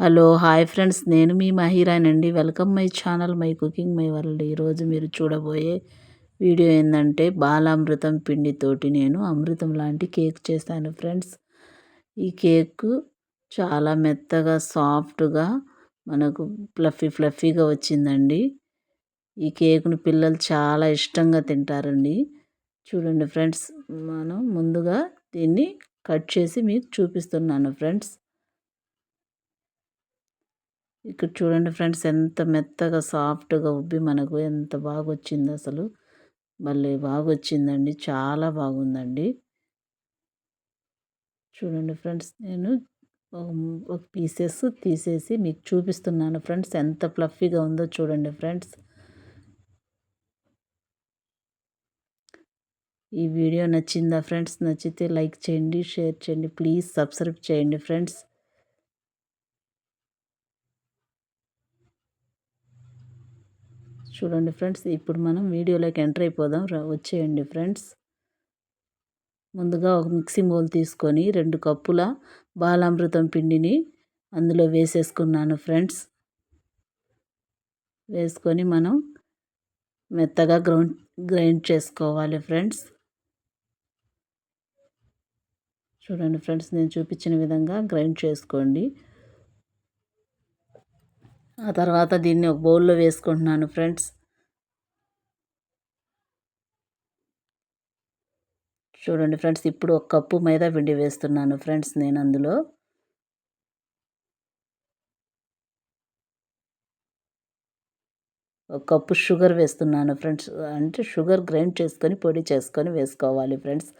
Hello hi friends. నేను మీ మహిరానండి. Welcome my channel my cooking my world. ఈరోజు మీరు చూడబోయే వీడియో ఏంటంటే బాలామృతం పిండితోటి నేను అమృతం లాంటి కేక్ చేశాను ఫ్రెండ్స్. ఈ కేక్ చాలా మెత్తగా సాఫ్ట్గా మనకు ఫ్లఫీ ఫ్లఫీగా వచ్చిందండి. ఈ కేక్ను పిల్లలు చాలా ఇష్టంగా తింటారండి. చూడండి ఫ్రెండ్స్ మనం ముందుగా దీన్ని కట్ చేసి మీకు చూపిస్తున్నాను ఫ్రెండ్స్. ఇక్కడ చూడండి ఫ్రెండ్స్ ఎంత మెత్తగా సాఫ్ట్గా ఉబ్బి మనకు ఎంత బాగా వచ్చింది అసలు. మళ్ళీ బాగా వచ్చిందండి చాలా బాగుందండి. చూడండి ఫ్రెండ్స్ నేను ఒక పీసెస్ తీసేసి మీకు చూపిస్తున్నాను ఫ్రెండ్స్ ఎంత ఫ్లఫీగా ఉందో చూడండి ఫ్రెండ్స్. ఈ వీడియో నచ్చిందా ఫ్రెండ్స్? నచ్చితే లైక్ చేయండి షేర్ చేయండి ప్లీజ్ సబ్స్క్రైబ్ చేయండి ఫ్రెండ్స్. చూడండి ఫ్రెండ్స్ ఇప్పుడు మనం వీడియోలోకి ఎంటర్ అయిపోదాం. వచ్చేయండి ఫ్రెండ్స్. ముందుగా ఒక మిక్సీ బౌల్ తీసుకొని రెండు కప్పుల బాలామృతం పిండిని అందులో వేసేసుకున్నాను ఫ్రెండ్స్. వేసుకొని మనం మెత్తగా గ్రౌండ్ గ్రైండ్ చేసుకోవాలి ఫ్రెండ్స్. చూడండి ఫ్రెండ్స్ నేను చూపించిన విధంగా గ్రైండ్ చేసుకోండి. ఆ తర్వాత దీన్ని ఒక బౌల్లో వేసుకుంటున్నాను ఫ్రెండ్స్. చూడండి ఫ్రెండ్స్ ఇప్పుడు ఒక కప్పు మైదా పిండి వేస్తున్నాను ఫ్రెండ్స్ నేను అందులో. ఒక కప్పు షుగర్ వేస్తున్నాను ఫ్రెండ్స్. అంటే షుగర్ గ్రైండ్ చేసుకొని పొడి చేసుకొని వేసుకోవాలి ఫ్రెండ్స్.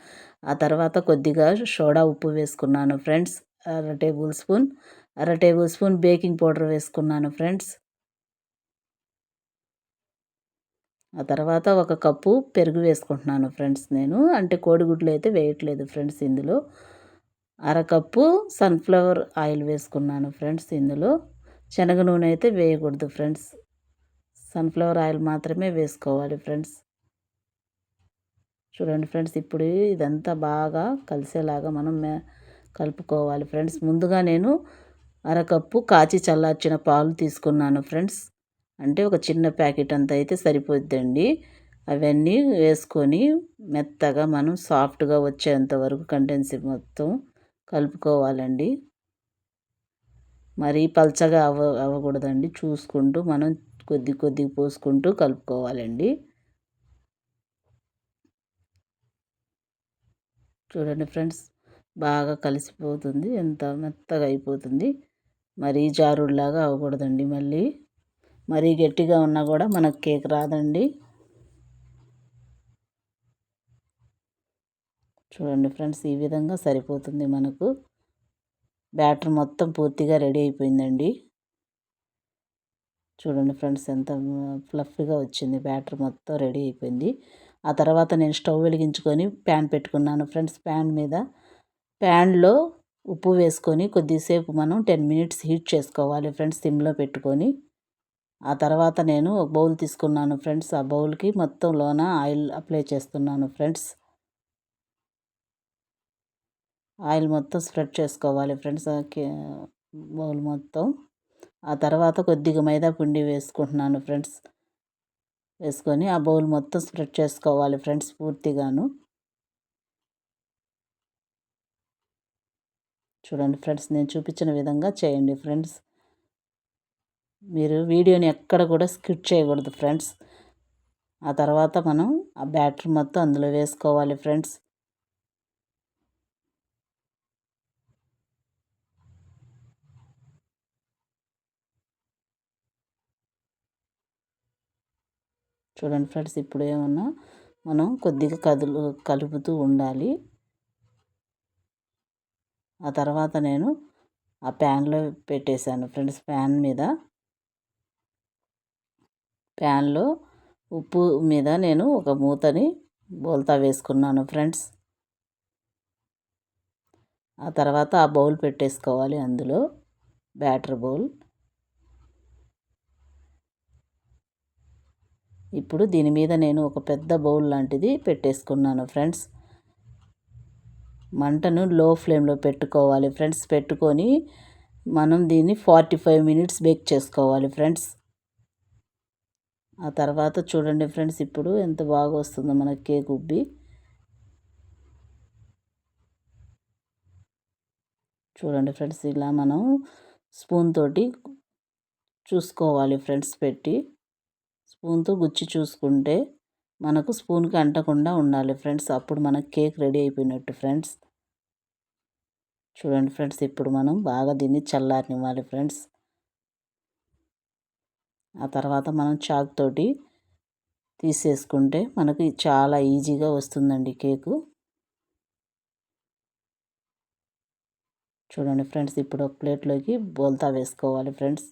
ఆ తర్వాత కొద్దిగా సోడా ఉప్పు వేసుకున్నాను ఫ్రెండ్స్. అర టేబుల్ స్పూన్ అర టేబుల్ స్పూన్ బేకింగ్ పౌడర్ వేసుకున్నాను ఫ్రెండ్స్. ఆ తర్వాత ఒక కప్పు పెరుగు వేసుకుంటున్నాను ఫ్రెండ్స్ నేను. అంటే కోడిగుడ్లు అయితే వేయట్లేదు ఫ్రెండ్స్ ఇందులో. అరకప్పు సన్ఫ్లవర్ ఆయిల్ వేసుకున్నాను ఫ్రెండ్స్ ఇందులో. శనగ నూనె అయితే వేయకూడదు ఫ్రెండ్స్. సన్ఫ్లవర్ ఆయిల్ మాత్రమే వేసుకోవాలి ఫ్రెండ్స్. చూడండి ఫ్రెండ్స్ ఇప్పుడు ఇదంతా బాగా కలిసేలాగా మనం కలుపుకోవాలి ఫ్రెండ్స్. ముందుగా నేను అరకప్పు కాచి చల్లార్చిన పాలు తీసుకున్నాను ఫ్రెండ్స్. అంటే ఒక చిన్న ప్యాకెట్ అంత అయితే సరిపోద్దండి. అవన్నీ వేసుకొని మెత్తగా మనం సాఫ్ట్గా వచ్చేంత వరకు కంటెన్సీ మొత్తం కలుపుకోవాలండి. మరీ పల్చగా అవ అవ్వకూడదండి. చూసుకుంటూ మనం కొద్ది కొద్ది పోసుకుంటూ కలుపుకోవాలండి. చూడండి ఫ్రెండ్స్ బాగా కలిసిపోతుంది. ఎంత మెత్తగా అయిపోతుంది. మరీ జారుడులాగా అవ్వకూడదండి మళ్ళీ. మరీ గట్టిగా ఉన్నా కూడా మనకు కేక్ రాదండి. చూడండి ఫ్రెండ్స్ ఈ విధంగా సరిపోతుంది మనకు. బ్యాటర్ మొత్తం పూర్తిగా రెడీ అయిపోయిందండి. చూడండి ఫ్రెండ్స్ ఎంత ఫ్లఫీగా వచ్చింది. బ్యాటర్ మొత్తం రెడీ అయిపోయింది. ఆ తర్వాత నేను స్టవ్ వెలిగించుకొని ప్యాన్ పెట్టుకున్నాను. ఫ్రెండ్స్ ప్యాన్ మీద ప్యాన్లో ఉప్పు వేసుకొని కొద్దిసేపు మనం టెన్ మినిట్స్ హీట్ చేసుకోవాలి ఫ్రెండ్స్ సిమ్లో పెట్టుకొని. ఆ తర్వాత నేను ఒక బౌల్ తీసుకున్నాను ఫ్రెండ్స్ ఆ బౌల్కి మొత్తం లోన ఆయిల్ అప్లై చేస్తున్నాను ఫ్రెండ్స్. ఆయిల్ మొత్తం స్ప్రెడ్ చేసుకోవాలి ఫ్రెండ్స్ బౌల్ మొత్తం. ఆ తర్వాత కొద్దిగా మైదా పిండి వేసుకుంటున్నాను ఫ్రెండ్స్. వేసుకొని ఆ బౌల్ మొత్తం స్ప్రెడ్ చేసుకోవాలి ఫ్రెండ్స్ పూర్తిగాను. చూడండి ఫ్రెండ్స్ నేను చూపించిన విధంగా చేయండి ఫ్రెండ్స్. మీరు వీడియోని ఎక్కడ కూడా స్కిప్ చేయకూడదు ఫ్రెండ్స్. ఆ తర్వాత మనం ఆ బ్యాటరీ మొత్తం అందులో వేసుకోవాలి ఫ్రెండ్స్. చూడండి ఫ్రెండ్స్ ఇప్పుడు ఏమన్నా మనం కొద్దిగా కదులు కలుపుతూ ఉండాలి. ఆ తర్వాత నేను ఆ ప్యాన్లో పెట్టేశాను. ఫ్రెండ్స్ ప్యాన్ మీద ప్యాన్లో ఉప్పు మీద నేను ఒక మూతని బోల్తా వేసుకున్నాను ఫ్రెండ్స్. ఆ తర్వాత ఆ బౌల్ పెట్టేసుకోవాలి అందులో బ్యాటర్ బౌల్. ఇప్పుడు దీని మీద నేను ఒక పెద్ద బౌల్ లాంటిది పెట్టేసుకున్నాను ఫ్రెండ్స్. మంటను లో ఫ్లేమ్లో పెట్టుకోవాలి. ఫ్రెండ్స్ పెట్టుకొని మనం దీన్ని ఫార్టీ ఫైవ్ మినిట్స్ బేక్ చేసుకోవాలి ఫ్రెండ్స్. ఆ తర్వాత చూడండి ఫ్రెండ్స్ ఇప్పుడు ఎంత బాగా వస్తుందో మన కేక్ ఉబ్బి. చూడండి ఫ్రెండ్స్ ఇలా మనం స్పూన్ తోటి చూసుకోవాలి ఫ్రెండ్స్ పెట్టి. స్పూన్తో గుచ్చి చూసుకుంటే మనకు స్పూన్కి అంటకుండా ఉండాలి ఫ్రెండ్స్. అప్పుడు మన కేక్ రెడీ అయిపోయినట్టు ఫ్రెండ్స్. చూడండి ఫ్రెండ్స్ ఇప్పుడు మనం బాగా దీన్ని చల్లారనివ్వాలి ఫ్రెండ్స్. ఆ తర్వాత మనం చాక్ తోటి తీసేసుకుంటే మనకి చాలా ఈజీగా వస్తుందండి కేకు. చూడండి ఫ్రెండ్స్ ఇప్పుడు ఒక ప్లేట్లోకి బోల్తా వేసుకోవాలి ఫ్రెండ్స్.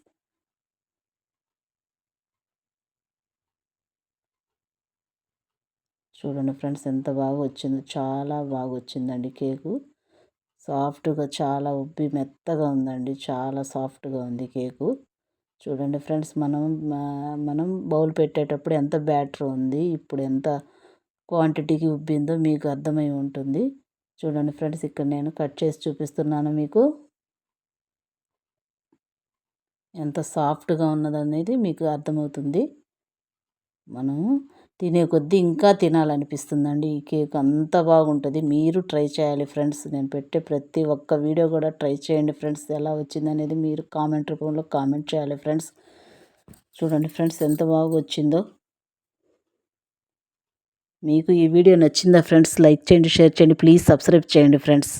చూడండి ఫ్రెండ్స్ ఎంత బాగా వచ్చిందో చాలా బాగా వచ్చిందండి కేకు. సాఫ్ట్గా చాలా ఉబ్బి మెత్తగా ఉందండి. చాలా సాఫ్ట్గా ఉంది కేకు. చూడండి ఫ్రెండ్స్ మనం మనం బౌల్ పెట్టేటప్పుడు ఎంత బ్యాటర్ ఉంది ఇప్పుడు ఎంత క్వాంటిటీకి ఉబ్బిందో మీకు అర్థమై ఉంటుంది. చూడండి ఫ్రెండ్స్ ఇక్కడ నేను కట్ చేసి చూపిస్తున్నాను మీకు. ఎంత సాఫ్ట్గా ఉన్నదనేది మీకు అర్థమవుతుంది. మనము తినే కొద్దీ ఇంకా తినాలనిపిస్తుందండి. ఈ కేక్ అంత బాగుంటుంది. మీరు ట్రై చేయాలి ఫ్రెండ్స్. నేను పెట్టే ప్రతి ఒక్క వీడియో కూడా ట్రై చేయండి ఫ్రెండ్స్. ఎలా వచ్చిందనేది మీరు కామెంట్ రూపంలో కామెంట్ చేయాలి ఫ్రెండ్స్. చూడండి ఫ్రెండ్స్ ఎంత బాగా వచ్చిందో. మీకు ఈ వీడియో నచ్చిందా ఫ్రెండ్స్? లైక్ చేయండి షేర్ చేయండి. ప్లీజ్ సబ్స్క్రైబ్ చేయండి ఫ్రెండ్స్.